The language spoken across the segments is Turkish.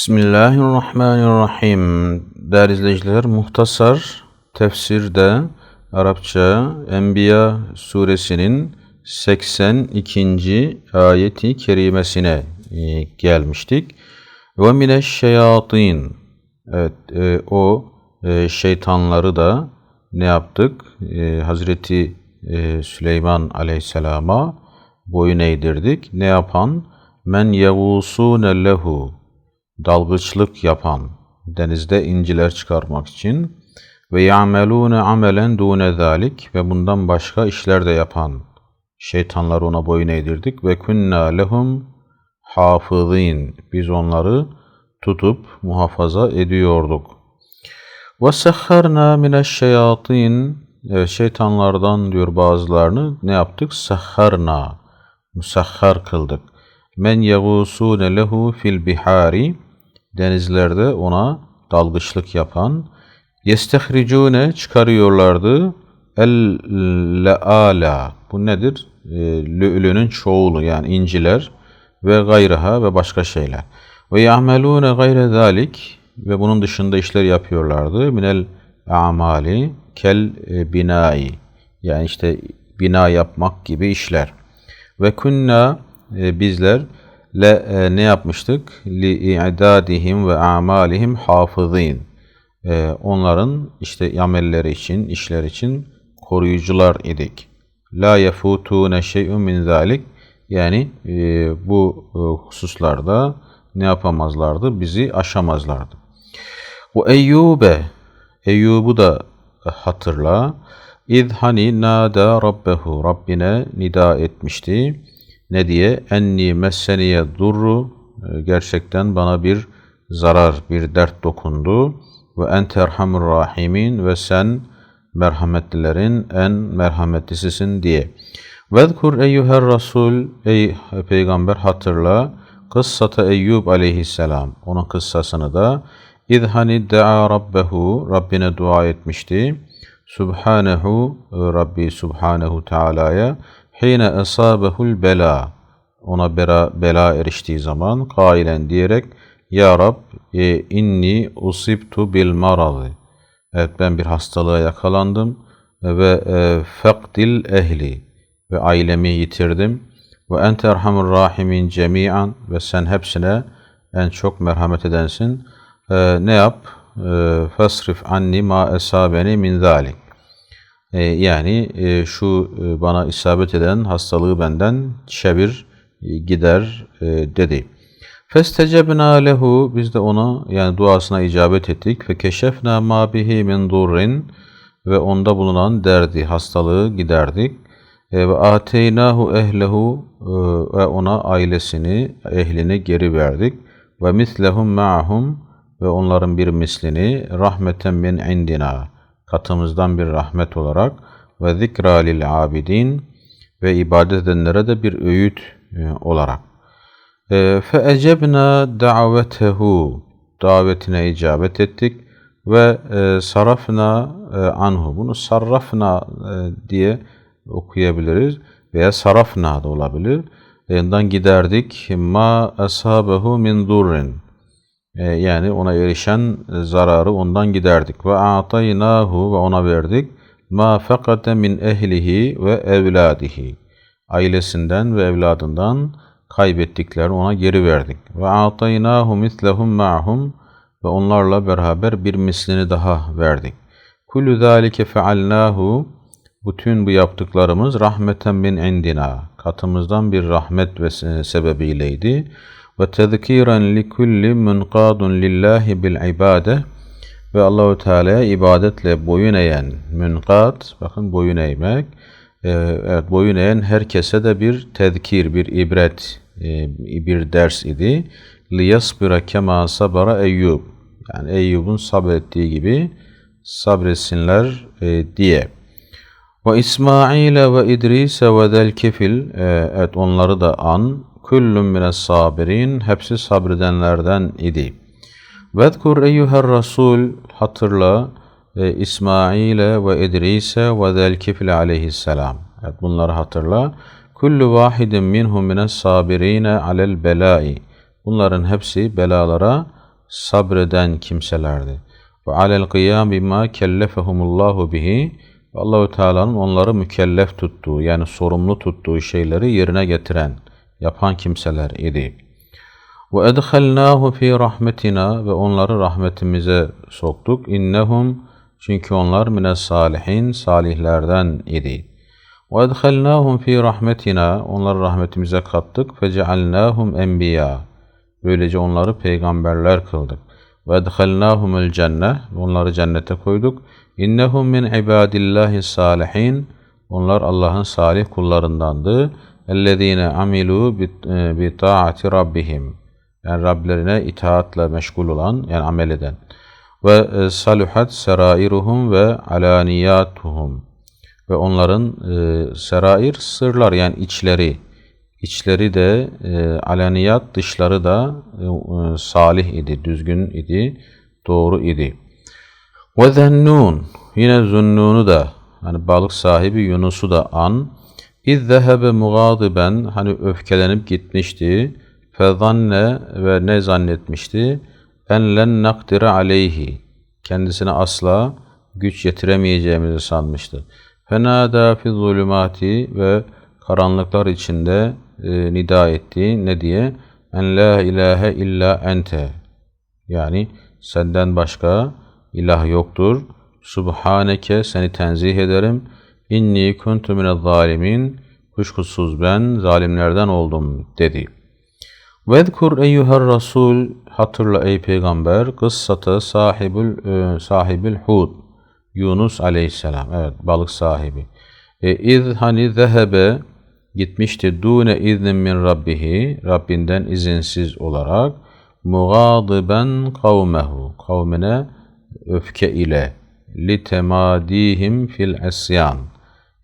Bismillahirrahmanirrahim. Değerli izleyiciler, muhtasar tefsirde Arapça Enbiya suresinin 82. ayeti kerimesine e, gelmiştik. Ve mineşşeyatin. Evet, e, o e, şeytanları da ne yaptık? E, Hazreti e, Süleyman aleyhisselama boyun eğdirdik. Ne yapan? Men yevusune lehu dalgıçlık yapan, denizde inciler çıkarmak için ve ya'melûne amelen dûne zâlik ve bundan başka işler de yapan şeytanları ona boyun eğdirdik ve kunna lehum hafızîn biz onları tutup muhafaza ediyorduk. Ve sehharna mineşşeyatin evet, şeytanlardan diyor bazılarını ne yaptık? Sehharna musahhar kıldık. Men yegusune lehu fil bihari denizlerde ona dalgıçlık yapan yestehricune çıkarıyorlardı el leala bu nedir? E, lü'lünün çoğulu yani inciler ve gayraha ve başka şeyler. Ve ya'melune gayre zalik ve bunun dışında işler yapıyorlardı. Minel amali kel e, binai yani işte bina yapmak gibi işler. Ve kunna e, bizler le e, ne yapmıştık? Li i'dadihim ve amalihim hafızin. E, onların işte amelleri için, işler için koruyucular idik. La yefutune şey'un min zalik. Yani e, bu e, hususlarda ne yapamazlardı? Bizi aşamazlardı. Bu Eyyube, Eyyub'u da hatırla. İz hani nada rabbehu, Rabbine nida etmişti ne diye? Enni messeniye durru e, gerçekten bana bir zarar, bir dert dokundu. Ve ente erhamur rahimin ve sen merhametlilerin en merhametlisisin diye. Vezkur eyyuher rasul ey peygamber hatırla kıssata Eyyub aleyhisselam. Onun kıssasını da İzhani dea rabbehu Rabbine dua etmişti. Subhanehu Rabbi Subhanehu Teala'ya Hine esabehul bela ona bela, bela eriştiği zaman kailen diyerek Ya Rab e, inni usibtu bil maradı Evet ben bir hastalığa yakalandım ve e, fekdil ehli ve ailemi yitirdim ve ente erhamur rahimin cemian ve sen hepsine en çok merhamet edensin. E, ne yap? E, Fesrif anni ma esabeni min zalik. E, yani e, şu e, bana isabet eden hastalığı benden çevir, gider dedi. Festecebna lehu biz de ona yani duasına icabet ettik ve keşefna ma bihi min durrin ve onda bulunan derdi, hastalığı giderdik. Ve ateynahu ehlehu ve ona ailesini, ehlini geri verdik. Ve mislehum ma'hum ve onların bir mislini rahmeten min indina katımızdan bir rahmet olarak ve zikra lil abidin ve ibadet edenlere de bir öğüt e, olarak. E, fe ecebna davetehu davetine icabet ettik ve e, sarafna anhu bunu sarrafna diye okuyabiliriz veya sarafna da olabilir. Yandan giderdik ma asabehu min durrin e, yani ona erişen zararı ondan giderdik. Ve a'taynahu ve ona verdik. Ma fekate min ehlihi ve evladihi. Ailesinden ve evladından kaybettiklerini ona geri verdik. Ve a'taynahu mislehum ma'hum ve onlarla beraber bir mislini daha verdik. Kullu zalike fealnahu bütün bu yaptıklarımız rahmeten min indina katımızdan bir rahmet ve sebebiyleydi ve tezkiren li kulli munqadun lillahi bil ibade ve Allahu Teala'ya ibadetle boyun eğen münkat bakın boyun eğmek e, evet boyun eğen herkese de bir tezkir bir ibret e, bir ders idi. Li yasbira kema sabara eyyub. Yani Eyyub'un sabrettiği gibi sabretsinler e, diye. Ve İsmail ve İdris ve zel kefil evet onları da an Kullun mines sabirin. Hepsi sabredenlerden idi. Vezkur eyyuher Rasul. Hatırla e, İsmail'e ve İdris'e ve zelkifle aleyhisselam. Evet, bunları hatırla. Kullu vahidin minhum mines sabirine alel belai. Bunların hepsi belalara sabreden kimselerdi. Ve alel kıyam bima kellefehumullahu bihi Allahu Teala'nın onları mükellef tuttuğu yani sorumlu tuttuğu şeyleri yerine getiren, yapan kimseler idi. Ve edhalnahu fi rahmetina ve onları rahmetimize soktuk. İnnehum çünkü onlar mine salihin salihlerden idi. Ve edhalnahum fi rahmetina onları rahmetimize kattık. Fecealnahum enbiya. Böylece onları peygamberler kıldık. Ve edhalnahumul cenne onları cennete koyduk. İnnehum min ibadillahi salihin onlar Allah'ın salih kullarındandı. Ellezine amilu bi taati rabbihim yani Rablerine itaatle meşgul olan yani amel eden. Ve e, saluhat serairuhum ve alaniyatuhum. Ve onların e, serair sırlar yani içleri. İçleri de e, alaniyat dışları da e, e, salih idi, düzgün idi, doğru idi. Ve zennun. Yine zunnunu da hani balık sahibi Yunus'u da an İz zehebe mugadiben hani öfkelenip gitmişti. Fezanne ve ne zannetmişti? En len nakdire aleyhi. Kendisine asla güç yetiremeyeceğimizi sanmıştı. Fenada fi zulümati ve karanlıklar içinde e, nida etti. Ne diye? En la ilahe illa ente. Yani senden başka ilah yoktur. Subhaneke seni tenzih ederim. İnni kuntu minel zalimin. Kuşkusuz ben zalimlerden oldum dedi. Vezkur eyyuher rasul hatırla ey peygamber kıssatı sahibül e, sahibül hud Yunus aleyhisselam evet balık sahibi. E, iz hani zehebe gitmişti dune iznin min rabbihi Rabbinden izinsiz olarak mugadiben kavmehu kavmine öfke ile li temadihim fil isyan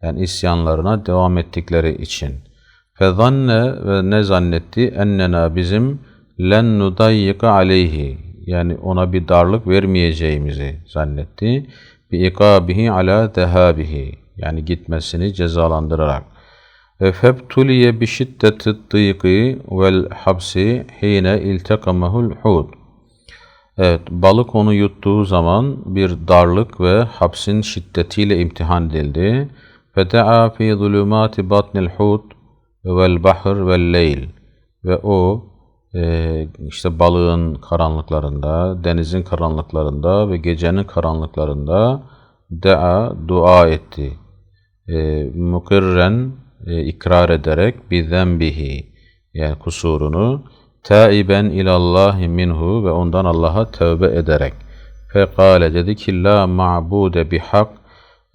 yani isyanlarına devam ettikleri için Fezanne ve ne zannetti? Ennena bizim len nudayyika aleyhi. Yani ona bir darlık vermeyeceğimizi zannetti. Bi ikabihi ala dehabihi. Yani gitmesini cezalandırarak. Ve febtuliye bi şiddeti dıyıkı vel habsi hine iltekamahul hud. Evet, balık onu yuttuğu zaman bir darlık ve hapsin şiddetiyle imtihan edildi. Feda'a fi zulümati batnil hud vel bahr vel leyl ve o e, işte balığın karanlıklarında, denizin karanlıklarında ve gecenin karanlıklarında dea dua etti. E, mukirren e, ikrar ederek bi zembihi yani kusurunu taiben ilallahi minhu ve ondan Allah'a tövbe ederek fekale dedi ki la ma'bude bihak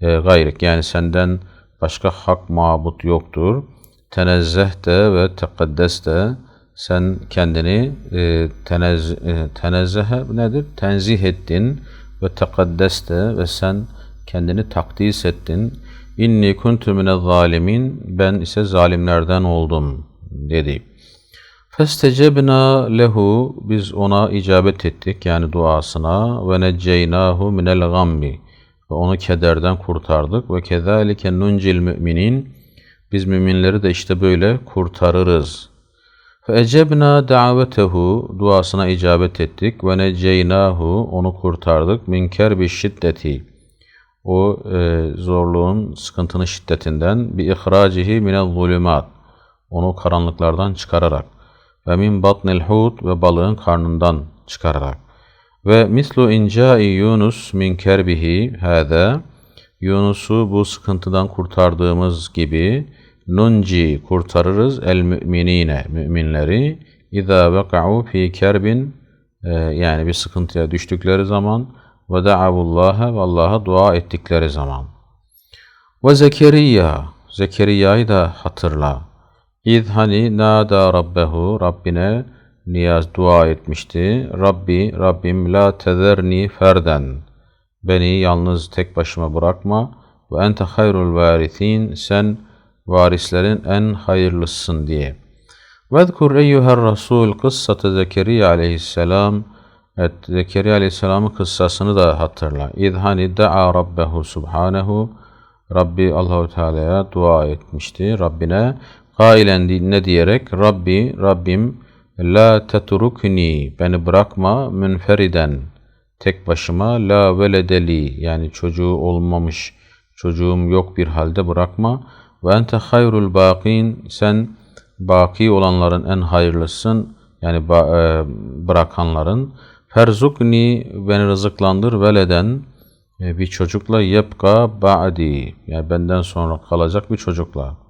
gayrik yani senden başka hak mabut yoktur tenezzehte ve de sen kendini e, tenez, e, tenezzehe nedir? Tenzih ettin ve de ve sen kendini takdis ettin. İnni kuntu mine zalimin ben ise zalimlerden oldum dedi. Festecebna lehu biz ona icabet ettik yani duasına ve necceynahu minel gammi ve onu kederden kurtardık. Ve kezalike nuncil müminin biz müminleri de işte böyle kurtarırız. Feecebna davetehu duasına icabet ettik. Ve neceynahu onu kurtardık. Min kerbi şiddeti o e, zorluğun sıkıntının şiddetinden. Bi ihracihi minel zulümat onu karanlıklardan çıkararak. Ve min batnil hut ve balığın karnından çıkararak ve mislu incai Yunus min kerbihi hâzâ Yunus'u bu sıkıntıdan kurtardığımız gibi nunci kurtarırız el müminine müminleri İza veka'u fi kerbin e, yani bir sıkıntıya düştükleri zaman ve da'avullaha ve Allah'a dua ettikleri zaman. Ve Zekeriya Zekeriya'yı da hatırla. İz hani nada rabbehu Rabbine niyaz dua etmişti. Rabbi Rabbim la tezerni ferden beni yalnız tek başıma bırakma ve ente hayrul varithin sen varislerin en hayırlısın diye. Vezkur eyyüher Rasul kıssatı Zekeriya aleyhisselam Evet, Zekeriya aleyhisselamın kıssasını da hatırla. İzhani da'a rabbehu subhanehu Rabbi Allahu Teala'ya dua etmişti. Rabbine kailen ne diyerek Rabbi Rabbim La tetrukni beni bırakma münferiden. Tek başıma la veledeli yani çocuğu olmamış çocuğum yok bir halde bırakma. Ve ente hayrul bakin sen baki olanların en hayırlısın yani e, bırakanların. Ferzukni beni rızıklandır veleden. E, bir çocukla yepka ba'di yani benden sonra kalacak bir çocukla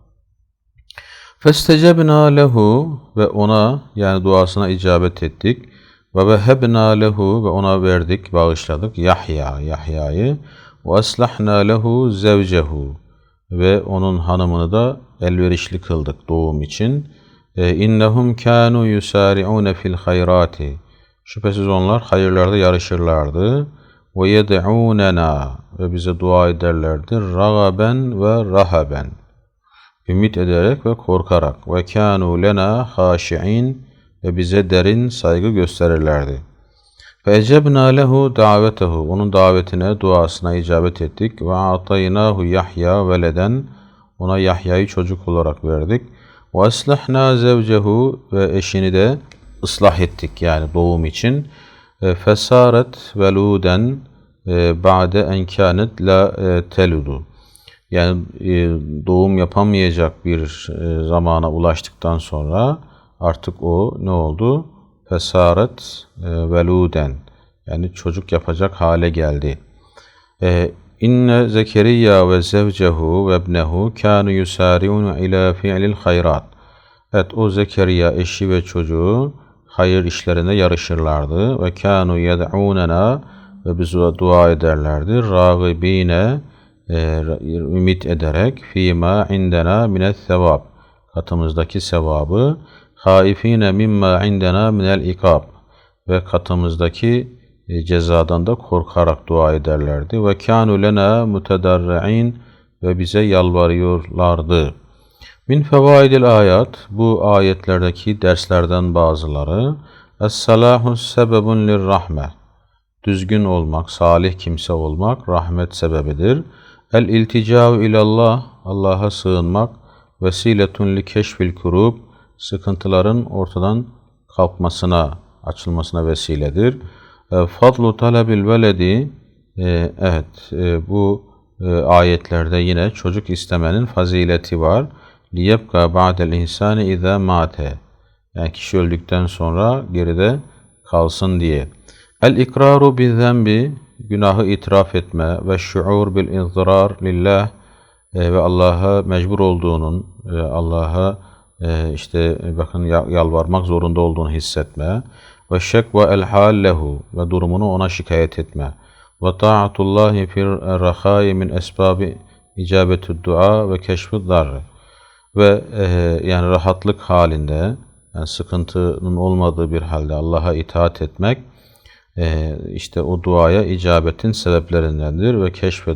Festecebna lehu ve ona yani duasına icabet ettik. Ve vehebna lehu ve ona verdik, bağışladık Yahya, Yahya'yı. Ve aslahna lehu zevcehu ve onun hanımını da elverişli kıldık doğum için. E, innehum kanu yusari'un fil hayrati. Şüphesiz onlar hayırlarda yarışırlardı. Ve yed'unena ve bize dua ederlerdi. Ragaben ve rahaben ümit ederek ve korkarak ve kânû lena haşi'in ve bize derin saygı gösterirlerdi. Ecebnâ lehu davetehu onun davetine, duasına icabet ettik ve ataynâhu Yahya veleden ona Yahya'yı çocuk olarak verdik. Ve aslahna zevcehu ve eşini de ıslah ettik yani doğum için. E, Fesaret veluden e, ba'de en kânet la e, teludu yani e, doğum yapamayacak bir e, zamana ulaştıktan sonra artık o ne oldu? Fesaret e, veluden yani çocuk yapacak hale geldi. İnne Zekeriya ve zevcehu ve ibnehu kanu yusariun ila fi'lil hayrat. Evet o Zekeriya eşi ve çocuğu hayır işlerinde yarışırlardı ve kanu yed'unena ve bize dua ederlerdi. Ragibine e, ümit ederek fîmâ indena minet sevab katımızdaki sevabı haifine mimma indena minel ikab ve katımızdaki e, cezadan da korkarak dua ederlerdi. Ve kânû lena mutedarri'in ve bize yalvarıyorlardı. Min fevaidil ayat bu ayetlerdeki derslerden bazıları Es-salahu sebebun lirrahme Düzgün olmak, salih kimse olmak rahmet sebebidir. El iltica'u ilallah, Allah'a sığınmak, vesiletun li keşfil kurub, sıkıntıların ortadan kalkmasına, açılmasına vesiledir. E, fadlu talebil veledi, e, evet e, bu ayetlerde yine çocuk istemenin fazileti var. Liyebka ba'del insani izâ mate. Yani kişi öldükten sonra geride kalsın diye. El ikraru bi zembi günahı itiraf etme ve şuur bil izrar lillah e, ve Allah'a mecbur olduğunun, e, Allah'a e, işte bakın yalvarmak zorunda olduğunu hissetme. Ve şek ve el hal lehu ve durumunu ona şikayet etme. Ve taatullahi fir rahai min esbabi icabetü dua ve keşfü dar. Ve yani rahatlık halinde yani sıkıntının olmadığı bir halde Allah'a itaat etmek e, işte o duaya icabetin sebeplerindendir ve keşfe e,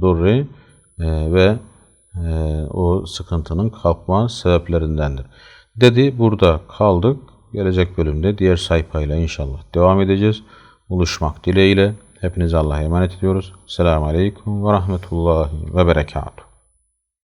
durri e, ve e, o sıkıntının kalkma sebeplerindendir. Dedi burada kaldık. Gelecek bölümde diğer sayfayla inşallah devam edeceğiz. Buluşmak dileğiyle. Hepinize Allah'a emanet ediyoruz. Selamun Aleyküm ve Rahmetullahi ve Berekatuhu.